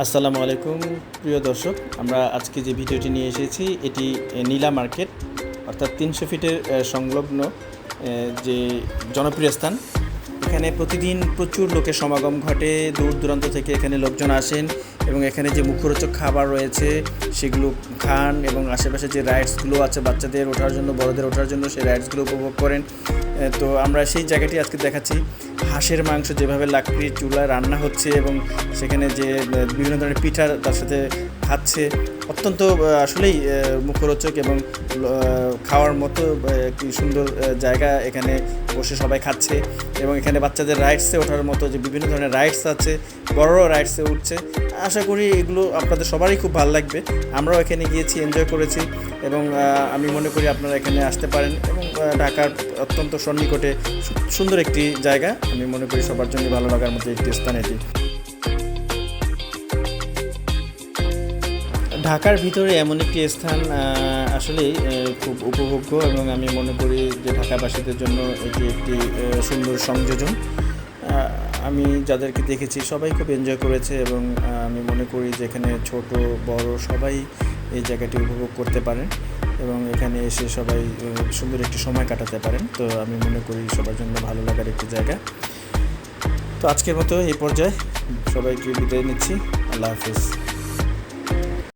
আসসালামু আলাইকুম, প্রিয় দর্শক। আমরা আজকে যে ভিডিওটি নিয়ে এসেছি, এটি নীলা মার্কেট, অর্থাৎ তিনশো ফিটের সংলগ্ন যে জনপ্রিয় স্থান। এখানে প্রতিদিন প্রচুর লোকের সমাগম ঘটে। দূর দূরান্ত থেকে এখানে লোকজন আসেন এবং এখানে যে মুখরোচক খাবার রয়েছে, সেগুলো খান এবং আশেপাশে যে রাইডসগুলো আছে বাচ্চাদের ওঠার জন্য, বড়দের ওঠার জন্য, সেই রাইডসগুলো উপভোগ করেন। তো আমরা সেই জায়গাটি আজকে দেখাচ্ছি। হাঁসের মাংস যেভাবে লাকড়ির চুলা রান্না হচ্ছে এবং সেখানে যে বিভিন্ন ধরনের পিঠা তার সাথে খাচ্ছে। অত্যন্ত আসলেই মুখরোচক এবং খাওয়ার মতো একটি সুন্দর জায়গা এখানে বসে সবাই খাচ্ছে এবং এখানে বাচ্চাদের রাইডসে ওঠার মতো যে বিভিন্ন ধরনের রাইডস আছে, বড়রাও রাইডসে উঠছে। আশা করি এগুলো আপনাদের সবারই খুব ভালো লাগবে। আমরাও এখানে গিয়েছি এনজয় করেছি এবং আমি মনে করি আপনারা এখানে আসতে পারেন এবং ঢাকার অত্যন্ত সন্নিকটে সুন্দর একটি জায়গা। আমি মনে করি সবার জন্য ভালো লাগার মতো একটি স্থান এটি। ঢাকার ভিতরে এমন একটি স্থান আহ, আসলেই খুব উপভোগ্য এবং আমি মনে করি যে ঢাকাবাসীদের জন্য এটি একটি সুন্দর সংযোজন। আমি যাদেরকে দেখেছি সবাই খুব এনজয় করেছে এবং আমি মনে করি যে এখানে ছোট বড় সবাই এই জায়গাটি উপভোগ করতে পারেন এবং এখানে এসে সবাই সুন্দর একটি সময় কাটাতে পারেন। তো আমি মনে করি সবার জন্য ভালো লাগার একটি জায়গা। তো আজকের মতো এই পর্যায়ে সবাইকে বিদায় নিচ্ছি। আল্লাহ হাফিজ।